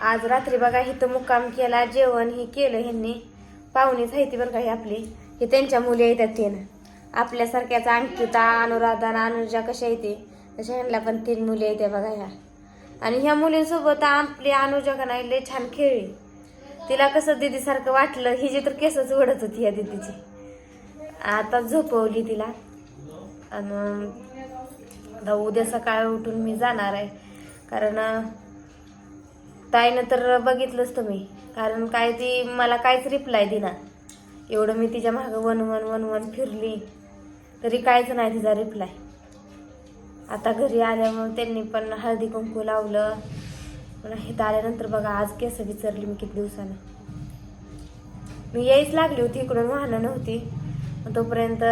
आज रात्री बघा इथं मुक्काम केला जेवण हे केलं ह्यांनी. पाहुणेच आहे ती बरं काही आपली. हे त्यांच्या मुली येतात ना आपल्यासारख्याच अंकिता अनुराधा अनुजा कशा येते तशा ह्यांना पण तीन मुली येते बघा ह्या. आणि ह्या मुलींसोबत आपली अनुजा का नाही लय छान खेळली तिला कसं दीदीसारखं वाटलं ही जी तर केसच ओढत होती या दीदीची. आता झोपवली तिला. आणि आता उद्या सकाळी उठून मी जाणार आहे. कारण ताईनं तर बघितलंच तुम्ही. कारण काय ती मला काहीच रिप्लाय दिना. एवढं मी तिच्या मागं वन वन वन वन फिरली. तरी काहीच नाही तिचा रिप्लाय आता घरी आल्यामुळे त्यांनी पण हळदी कुंकू लावलं. पण इथं आल्यानंतर बघा आज केस विचारली मी किती दिवसानं. मी यायच लागली होती इकडून वाहनं नव्हती. तोपर्यंत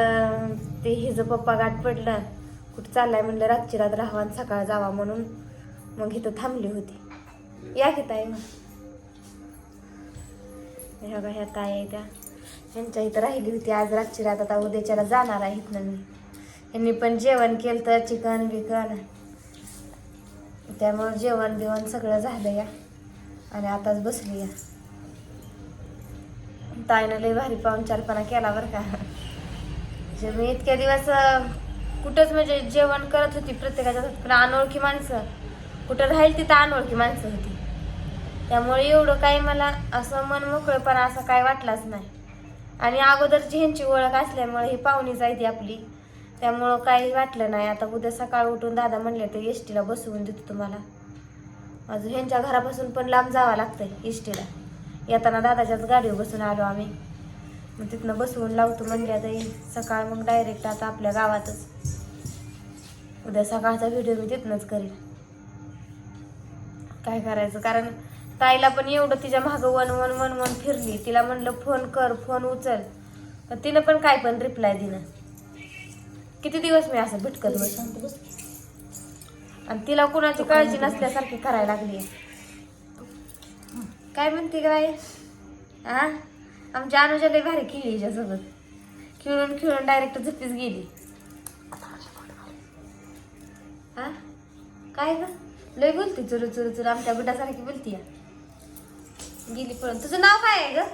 ते हिजं पप्पा गाठ पडलं. कुठं चाललाय म्हणलं रातची रात राहावा सकाळ जावा म्हणून. मग इथं थांबली होती. या की ताई मग? ह्या ह्या ताई आहे त्या ह्यांच्या इथं राहिली होती आज रातची रात. आता उद्याच्याला जाणार आहे इथनं मी. ह्यांनी पण जेवण केलं तर चिकन बिकन. त्यामुळं जेवण बिवण सगळं झालं या. आणि आताच बसली या. ताईनं लय भारी पाहुणचारपणा केला बरं का. म्हणजे मी इतक्या दिवस कुठंच म्हणजे जेवण करत होती प्रत्येकाच्या पण अनोळखी माणसं. कुठं राहील तिथं अनोळखी माणसं होती. त्यामुळे एवढं काही मला असं मन मोकळेपणा असं काय वाटलाच नाही. आणि अगोदरची ह्यांची ओळख असल्यामुळे ही पाहुणी जायती आपली. त्यामुळं काही वाटलं नाही. आता उद्या सकाळ उठून दादा म्हणले तर एस टीला बसवून देतो तुम्हाला. अजून ह्यांच्या घरापासून पण लांब जावं लागतंय एस टीला येताना दादाच्याच गाडीवर बसून आलो आम्ही. मग तिथनं बसवून लावतो म्हणल्या ताई सकाळ मग डायरेक्ट आता आपल्या गावातच. उद्या सकाळचा व्हिडिओ मी तिथनंच करेन. काय करायचं? कारण ताईला पण एवढं तिच्या मागं वन वन वन वन फिरली. तिला म्हणलं फोन कर फोन उचल. पण तिनं पण काय पण रिप्लाय दिलं. किती दिवस मी असं भटकत बस आणि तिला कुणाची काळजी नसल्यासारखी करायला लागली काय म्हणते काय हा आमच्या अनुजाने भारी खेळली हिच्यासोबत. खेळून खेळून डायरेक्ट झपीच गेली. हा काय ग? लय बोलते चुरू चुरू चुरू. आमच्या बुटासारखी बोलती या. गेली पळून तुझं नाव काय आहे ग?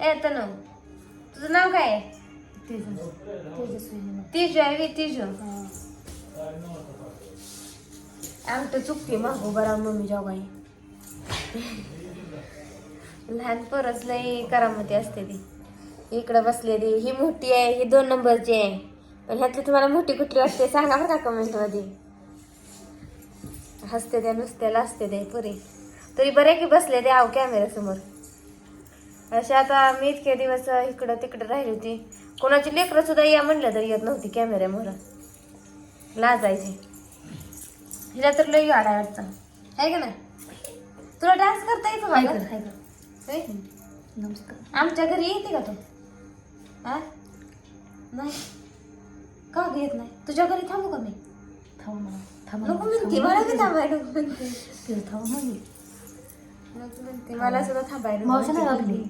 ए तनु. तुझं नाव काय आहे? तिजू. आहे वे तेजू चुकते मग उभं राहून मम्मी बाई. लहान पोरच लई करामती असते ती. इकडं बसलेली ही मोठी आहे ही दोन नंबरची आहे. पण ह्यातली तुम्हाला मोठी कुठली वाटते सांगा बरं का कमेंटमध्ये हसते त्या नुसत्याला असते ते पुरी. तरी बरे की बसले ते आव कॅमेऱ्यासमोर अशा आता मी इतके दिवस इकडं तिकडं राहिली होती. कोणाची लेकरं सुद्धा या म्हणलं तरी येत नव्हती कॅमेऱ्यामोर लाजायची. हिला तर लई गाडा वाटतं. आहे का नाही? तुला डान्स करता येतो? नमस्कार. आमच्या घरी येते का तू? हा नाही. का येत नाही? तुझ्या घरी थांबू का मी? थांब मला थांब नको म्हणते मला बी थांबायला नको म्हणते. थांब म्हणजे म्हणते मला सुद्धा थांबायला मावशी नाही म्हणते.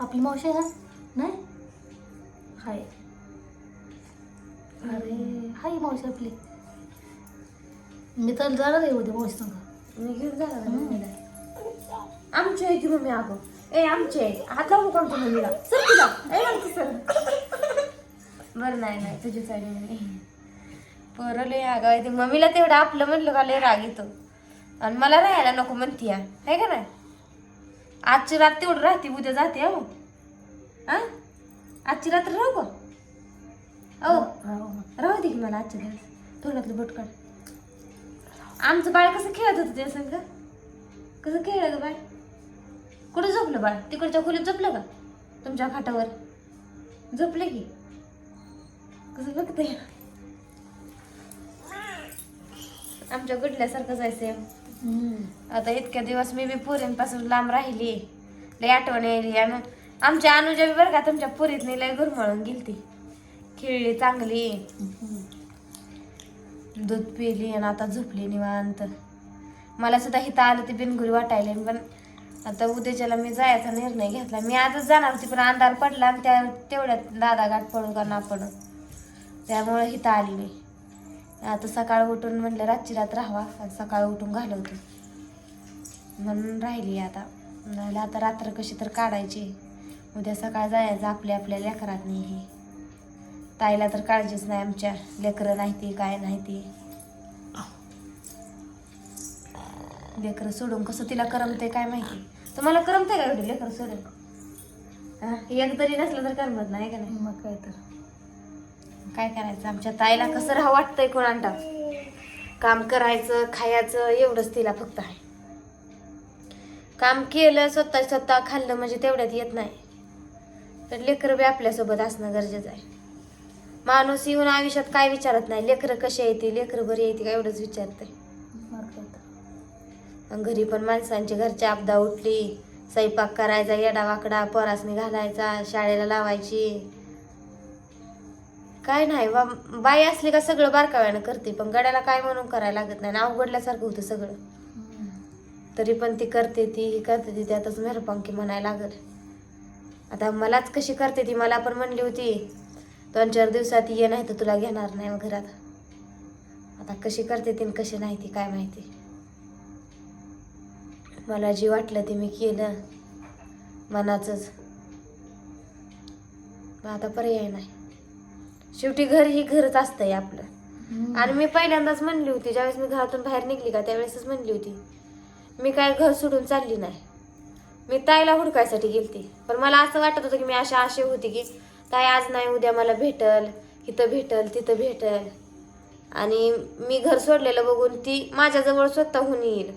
आपली मावशी आहे ना नाही? हाय. अरे हाय मावशी आपली. मी तर जाणार आहे उद्या मावशी सांगा. मी घेऊन जाणार आहे मम्मीला. आमची आहे की मम्मी अगं? ए आमची आहे. हात लावू कोण तू मम्मीला? सर तुला. ए म्हणते सर. बरं नाही नाही तुझी साडी नाही पोरं लय आहे ते मम्मीला तेवढं आपलं म्हणलं का लय राग येतो. आणि मला राहायला नको म्हणती आहे का नाही? आजची रात तेवढं राहते उद्या जाते हो हा? आजची रात्र राहू का? हो. राहू दे की मला आजच्या दिवस. तोंडातलं बोट काढ. आमचं बाळ कसं खेळत होतं त्या संग? कसं खेळलं ग बाळ? कुठं झोपलं बाळ? तिकडच्या खोलीत झोपलं का? तुमच्या खाटावर? झोपले की? कसं बघतंय? आमच्या गुडल्यासारखं जायचंय. आता इतक्या दिवस मी बी पुरींपासून लांब राहिली. लय आठवण यायली. आणि आमच्या अनुजा बी बरं का तुमच्या पुरीत लय गुरमळून गेलती. खेळली चांगली. दूध पिली आणि आता झोपली निवांत. मला सुद्धा हिथं आलं ती बिनगुरी वाटायला. पण आता उद्याच्याला मी जायचा निर्णय घेतला. मी आजच जाणार होती पण अंधार पडला आणि त्या तेवढ्यात दादा गाठ पडू का ना पडू. त्यामुळे हिथं आली मी. आता सकाळ उठून म्हणलं रातची रात राहावा आणि सकाळ उठून घालवते. म्हणून राहिली आता. झालं आता रात्र कशी तर काढायची. उद्या सकाळ जायचं आपल्या आपल्या लेकरात नाही ताईला तर काळजीच नाही आमच्या. लेकरं नाही ती काय नाही ती. लेकरं सोडून कसं तिला करमते काय माहिती? तुम्हाला करमते का एवढी लेकरं सोडून? एक तरी नसलं तर करमत नाही का नाही? मग काय तर. काय करायचं? आमच्या ताईला कसं राहा वाटतंय कोणांटा काम करायचं खायचं एवढंच तिला फक्त आहे. काम केलं स्वतः स्वतः खाल्लं म्हणजे तेवढ्यात येत नाही. तर लेकरं बी आपल्यासोबत असणं गरजेचं आहे. माणूस येऊन आयुष्यात काय विचारत नाही लेकरं कशी येते लेकरं बरी येते का एवढंच विचारते घरी पण माणसांची घरची आपदा उठली स्वयंपाक करायचा येडा वाकडा परासणी घालायचा शाळेला लावायची. काय नाही बा बाई असली का सगळं बारकाव्यानं करते पण गड्याला काय म्हणून करायला लागत नाही अवघडल्यासारखं होतं सगळं. तरी पण ती करते ती ही करते ती त्यातच मेहरपांकी म्हणायला लागल. आता मलाच कशी करते ती मला पण म्हणली होती दोन चार दिवसात ये नाही तर तुला घेणार नाही मग घरात. आता कशी करते ती आणि कशी नाही ती काय माहिती. मला जी वाटलं ते मी केलं. मनाचंच. मग आता पर्याय नाही. शेवटी घर ही घरच असतंय आपलं. आणि मी पहिल्यांदाच म्हणली होती ज्यावेळेस मी घरातून बाहेर निघली का त्यावेळेसच म्हणली होती मी काय घर सोडून चालली नाही. मी ताईला हुडकायसाठी गेलती. पण मला असं वाटत होतं की मी अशा आशे होती की ताई आज नाही उद्या मला भेटल इथं भेटल तिथं भेटल. आणि मी घर सोडलेलं बघून ती माझ्याजवळ स्वतःहून येईल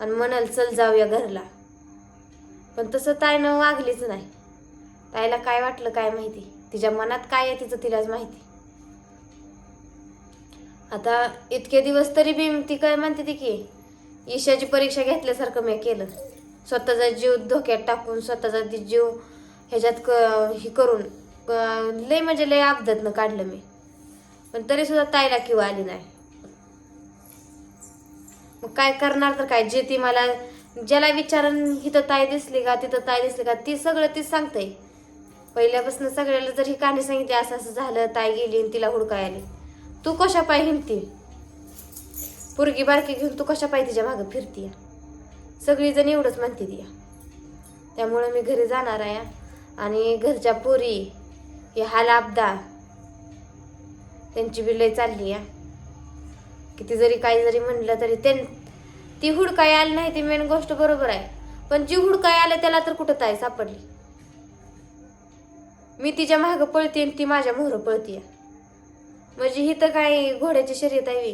आणि म्हणाल चल जाऊया घरला. पण तसं ताईनं वागलीच नाही. ताईला काय वाटलं काय माहिती. तिच्या मनात काय आहे तिचं तिलाच माहिती. आता इतके दिवस तरी बी ती काय म्हणते ती की ईशाची परीक्षा घेतल्यासारखं मी केलं. स्वतःचा जीव धोक्यात टाकून स्वतःचा ती जीव ह्याच्यात क हे करून लय म्हणजे लय अपघातनं काढलं मी. पण तरी सुद्धा ताईला किंवा आली नाही. मग काय करणार तर काय? जे ती मला ज्याला विचारन हिथं ताई दिसली का तिथं ताई दिसली का ती सगळं तीच सांगते पहिल्यापासून सगळ्याला जर ही कहाणी सांगितली असं असं झालं ताई गेली आणि तिला हुडकाय आली तू कशा पाय हिंडती? पोरगी बारकी घेऊन तू कशा पाय तिच्या मागं फिरती? सगळीजण एवढंच म्हणते ती. त्यामुळं मी घरी जाणार आहे आणि घरच्या पोरी हे हाल त्यांची बी लय चालली आहे. किती जरी काही जरी म्हणलं तरी त्यां ती हुडकाय आली नाही ती मेन गोष्ट बरोबर आहे. पण जी हुडकाय आलं त्याला तर कुठं ताई सापडली? मी तिच्या मागं पळते आणि ती माझ्या मोहर पळतीय. म्हणजे ही तर काय घोड्याची शर्यत आहे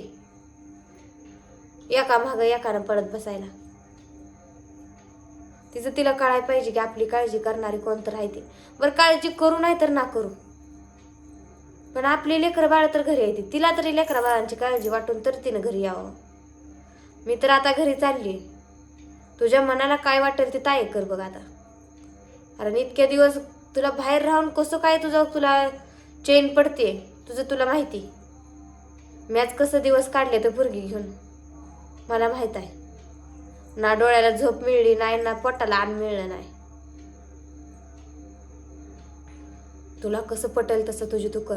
एका मागं एकानं पळत बसायला. तिचं तिला कळायला पाहिजे की आपली काळजी करणारी कोण तर आहे ती. बरं काळजी करू नाही तर ना करू. पण आपली लेकरं बाळ तर घरी येते तिला तरी लेकरा बाळांची काळजी वाटून तर तिनं घरी यावं. मी तर आता घरी चालली तुझ्या मनाला काय वाटेल ते ताय कर बघ आता. कारण इतक्या दिवस तुला बाहेर राहून कसं काय तुझं तुला चेन पडते तुझं तुला माहिती? मॅच कसं दिवस काढले तर भुरगी घेऊन? मला माहीत आहे. ना डोळ्याला झोप मिळली नाही ना पोटाला अन्न मिळलं नाही. तुला कसं पटेल तसं तुझी तू कर.